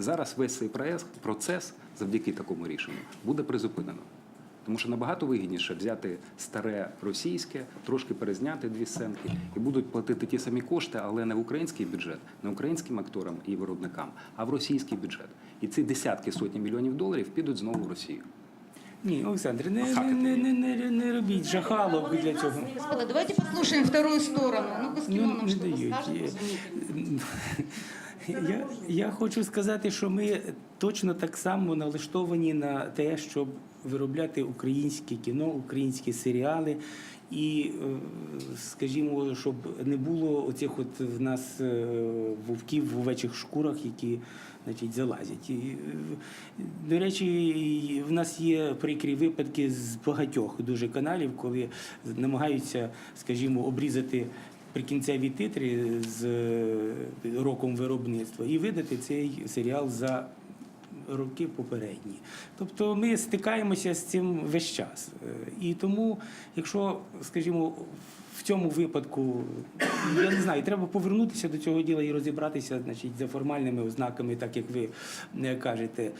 Зараз весь цей процес завдяки такому рішенню буде призупинено. Тому що набагато вигідніше взяти старе російське, трошки перезняти дві сценки, і будуть платити ті самі кошти, але не в український бюджет, не українським акторам і виробникам, а в російський бюджет. І ці десятки сотні мільйонів доларів підуть знову в Росію. Ні, Олександр, не, не, не, не, не, не робіть жахалок для цього. Давайте послушаем вторую сторону. Ну, нам не дають. Я, я хочу сказати, що ми точно так само налаштовані на те, щоб виробляти українське кіно, українські серіали. І, е, скажімо, щоб не було оцих от в нас е, вовків в овечих шкурах, які значить, залазять. І, е, до речі, в нас є прикрі випадки з багатьох дуже каналів, коли намагаються, скажімо, обрізати прикінцеві титри з е, роком виробництва і видати цей серіал за роки попередні. Тобто ми стикаємося з цим весь час. Е, І тому, якщо, скажімо, в цьому випадку, я не знаю, треба повернутися до цього діла і розібратися значить, за формальними ознаками, так як ви е, кажете.